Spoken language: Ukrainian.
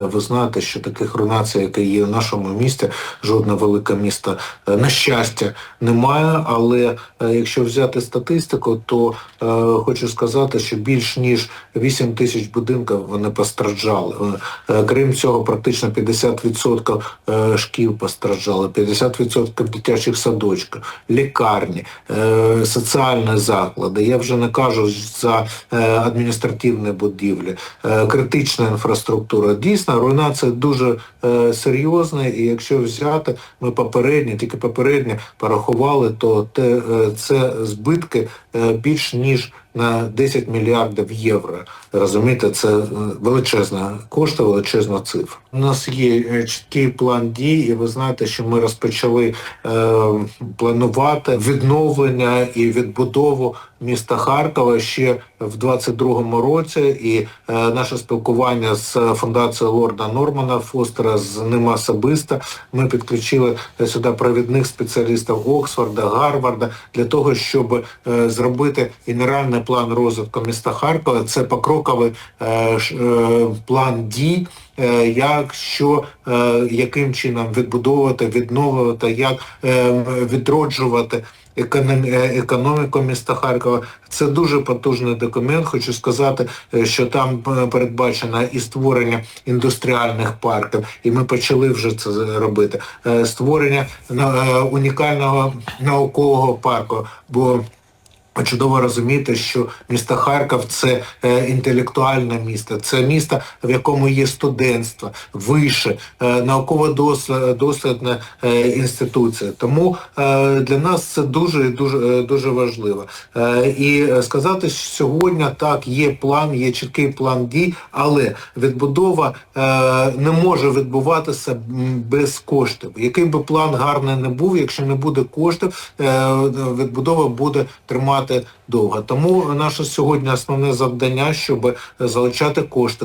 Ви знаєте, що таких руйнацій, які є в нашому місті, жодне велике місто, е, на щастя, немає. Але е, якщо взяти статистику, то е, хочу сказати, що більш ніж 8 тисяч будинків вони постраждали. Е, е, Крім цього, практично 50% е, шкіл постраждали, 50% дитячих садочків, лікарні, е, соціальні заклади. Я вже не кажу за е, адміністративні будівлі, е, критична інфраструктура. Дійсно, руйнація дуже е, серйозна, і якщо взяти, ми попередньо, тільки попередньо порахували, то те, е, це збитки е, більш ніж на 10 мільярдів євро. Розумієте, це е, величезна кошти, величезна цифра. У нас є е, чіткий план дій, і ви знаєте, що ми розпочали е, планувати відновлення і відбудову міста Харкова ще в 22-му році. І е, наше спілкування з фундацією Лорда Нормана Фостера з ним особисто. Ми підключили е, сюди провідних спеціалістів Оксфорда, Гарварда для того, щоб е, зробити генеральний план розвитку міста Харкова. Це покроковий е, е, план дій. Е, Як що е, яким чином відбудовувати, відновлювати, як е, відроджувати економіку міста Харкова. Це дуже потужний документ. Хочу сказати, що там передбачено і створення індустріальних парків, і ми почали вже це робити. Створення унікального наукового парку. Бо Чудово розуміти, що місто Харків це е, інтелектуальне місто, це місто, в якому є студентство, вище, е, науково-дослідна е, інституція. Тому для нас це дуже дуже дуже важливо. І сказати, що сьогодні так є план, є чіткий план дій, але відбудова не може відбуватися без коштів. Який би план гарний не був, якщо не буде коштів, відбудова буде тримати довго. Тому наше сьогодні основне завдання, щоб залучати кошти.